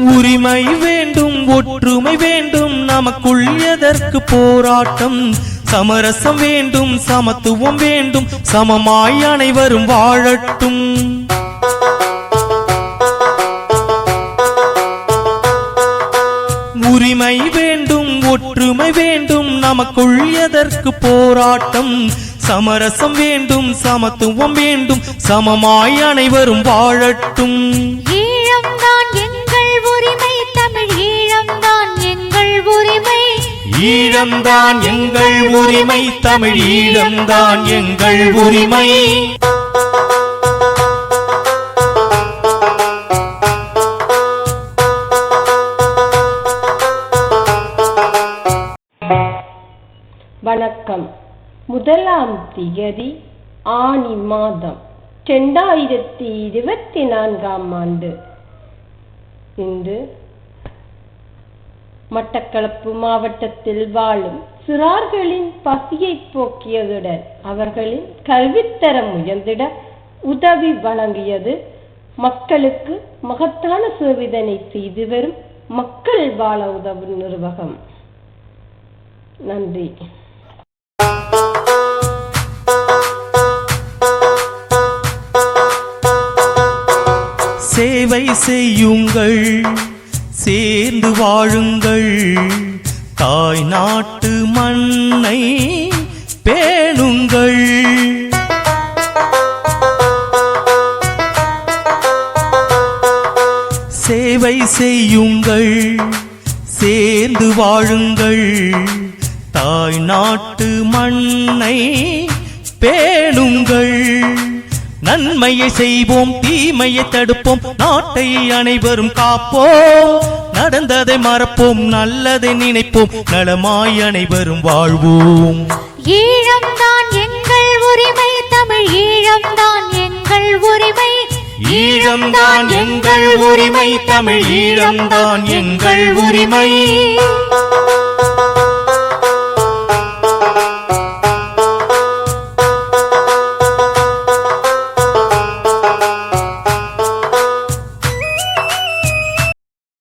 உரிமை வேண்டும் ஒற்றுமை வேண்டும் நமக்குள் எதற்கு போராட்டம்? சமரசம் வேண்டும் சமத்துவம் வேண்டும் சமமாய் அனைவரும் வாழட்டும். உரிமை வேண்டும் ஒற்றுமை வேண்டும் நமக்குள் எதற்கு போராட்டம்? சமரசம் வேண்டும் சமத்துவம் வேண்டும் சமமாய் அனைவரும் வாழட்டும். ஈழம்தான் எங்கள் உரிமை தமிழ் ஈழம்தான் எங்கள் உரிமை. வணக்கம். முதலாம் திகதி ஆணி மாதம் இரண்டாயிரத்தி இருபத்தி நான்காம் ஆண்டு. இன்று மட்டக்களப்பு மாவட்டத்தில் வாழும் சிறார்களின் பசியை போக்கியதுடன் அவர்களின் கல்வித்தரம் உயர்ந்திட உதவி வழங்கியது. மக்களுக்கு மகத்தான சேவிதனை செய்து வரும் மக்கள் வாழ உதவும் நிர்வாகம். நன்றி. சேவை செய்யுங்கள். சேர்ந்து வாழுங்கள். தாய் நாட்டு மண்ணை பேணுங்கள். சேவை செய்யுங்கள். சேர்ந்து வாழுங்கள். தாய் நாட்டு மண்ணை பேணுங்கள். நன்மையை செய்வோம் தீமையை தடுப்போம் நாட்டை அனைவரும் காப்போம். நடந்ததை மறப்போம் நல்லதை நினைப்போம் நலமாய் அனைவரும் வாழ்வோம். ஈழம்தான் எங்கள் உரிமை தமிழ் ஈழம்தான் எங்கள் உரிமை. ஈழம்தான் எங்கள் உரிமை தமிழ் ஈழம்தான் எங்கள் உரிமை.